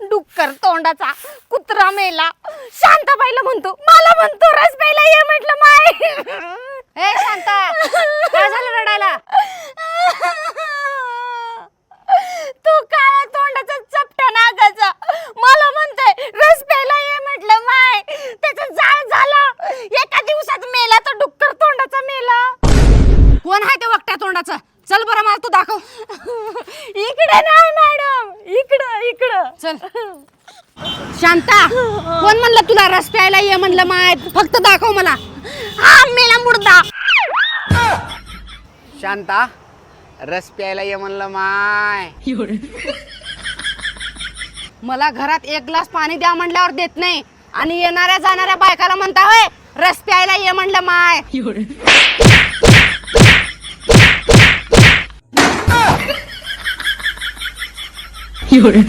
डुक्कर तोंडाचा कुत्रा मेला. शांताबाईला म्हणतो मला म्हणतो रस प्यायला ये म्हटलं माय. ए शांता काय झालं रडायला? तू काळ्या तोंडाचा चपटा नागाचा. मला म्हणतोय रस प्यायला ये म्हटलं माय. त्याचं जाळ झालं. एका दिवसात मेला तर डुक्कर तोंडाचा मेला. कोण आहे ते वकट्या तोंडाचं? चल बरं मला तू दाखव. इकडे नाही मॅडम. चल. शांता कोण म्हणलं तुला रस प्यायला ये म्हणलं माय? फक्त दाखव मला. हा मेला मुर्दा शांता रस प्यायला ये म्हणलं माय. मला घरात एक ग्लास पाणी द्या म्हणल्यावर देत नाही. आणि येणाऱ्या जाणाऱ्या बायकाला म्हणता होय रस प्यायला ये म्हणलं माय. 有人